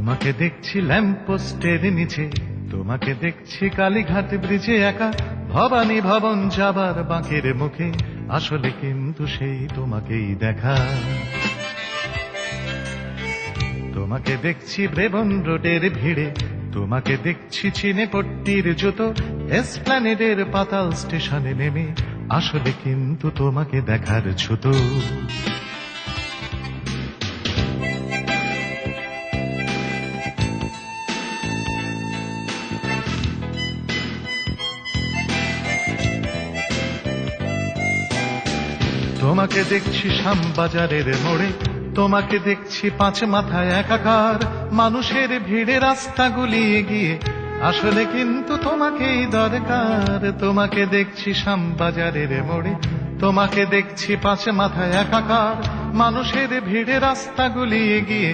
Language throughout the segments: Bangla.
তোমাকে দেখছি ল্যাম্পোস্টের নিচে। তোমাকে দেখছি কালীঘাট ব্রিজে একা। ভবানী ভবন যাবার বাঁকের মুখে। আসলে কিন্তু সেই তোমাকেই দেখা। তোমাকে দেখছি ব্রেবন রোডের ভিড়ে। তোমাকে দেখছি চিনে পট্টির জুতো। এসপ্ল্যানেডের পাতাল স্টেশনে নেমে। আসলে কিন্তু তোমাকে দেখার ছুতো তোমাকে দেখছি শ্যামবাজারের মোড়ে, তোমাকে দেখছি পাঁচ মাথায় একাকার। মানুষের ভিড়ে রাস্তাগুলি এগিয়ে, আসলে কিন্তু তোমাকেই দরকার। তোমাকে দেখছি শ্যামবাজারের মোড়ে, তোমাকে দেখছি পাঁচ মাথায় একাকার। মানুষের ভিড়ে রাস্তাগুলি এগিয়ে,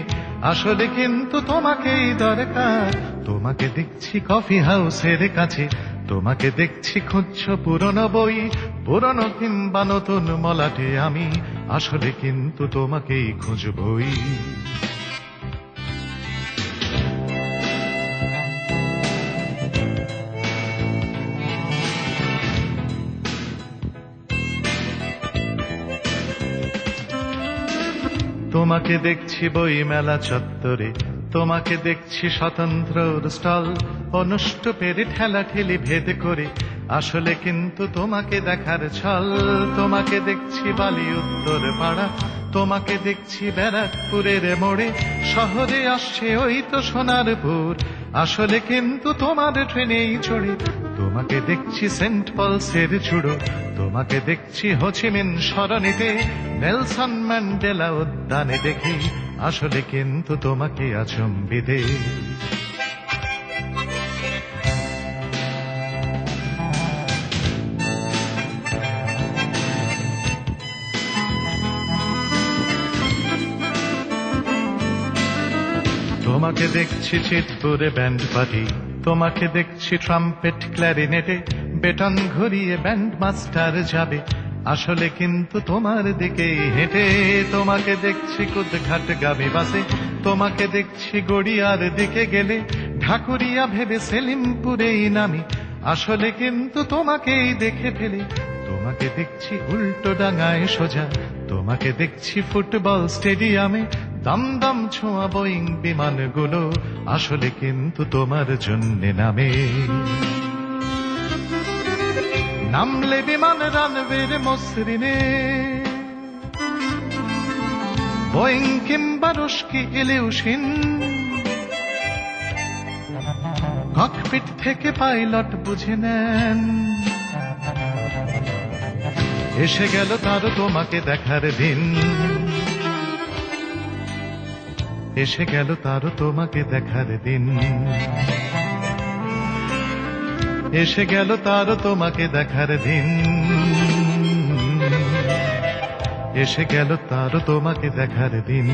আসলে কিন্তু তোমাকেই দরকার। তোমাকে দেখছি কফি হাউসের কাছে তোমাকে দেখছি, খুঁজছ পুরনো বই। পুরনো কিংবা নতুন মলাটে আমি। আসলে কিন্তু তোমাকেই খুঁজবই। তোমাকে দেখছি বই মেলা চত্বরে। তোমাকে দেখছি স্বতন্ত্র স্টল। অনুষ্টপের ঠেলা ঠেলি ভেদ করে, আসলে কিন্তু তোমাকে দেখার ছল। তোমাকে দেখছি বালি উত্তর পাড়া, তোমাকে দেখছি ব্যারাকপুরের মোড়ে। শহরে আসছে ওই তো সোনারপুর আসলে কিন্তু তোমার ট্রেনেই চড়ে। তোমাকে দেখছি সেন্ট পলসের চুড়ো। তোমাকে দেখছি হোচিমিন সরণিতে নেলসন ম্যান্ডেলা উদ্যানে দেখি। আসলে কিন্তু তোমাকে আচম্বিদে তোমাকে দেখছি চিতপুরে ব্যান্ড পার্টি তোমাকে দেখছি ট্রাম্পেট ক্ল্যারিনেটে বেটন ঘুরিয়ে ব্যান্ড মাস্টার যাবে। আসলে কিন্তু তোমার দিকেই হেঁটে। তোমাকে দেখছি কুদঘাট গাবি বাসে। তোমাকে দেখছি গড়িয়ার দিকে গেলে। ঢাকুরিয়া ভেবে সেলিমপুরেই নামি। আসলে কিন্তু তোমাকেই দেখে ফেলি। তোমাকে দেখছি উল্টো ডাঙায় সোজা। তোমাকে দেখছি ফুটবল স্টেডিয়ামে। দমদম ছোঁয়া বোয়িং বিমানগুলো আসলে কিন্তু তোমার জন্য নামে। নামলে বিমান রানবের মসৃণে। বোয়িং কিংবা রুস্কি ইলিউশিন। ককপিট থেকে পাইলট বুঝে নেন। এসে গেল তারও তোমাকে দেখার দিন। এসে গেল তারও তোমাকে দেখার দিন। এসে গেল তারও তোমাকে দেখার দিন। এসে গেল তারও তোমাকে দেখার দিন।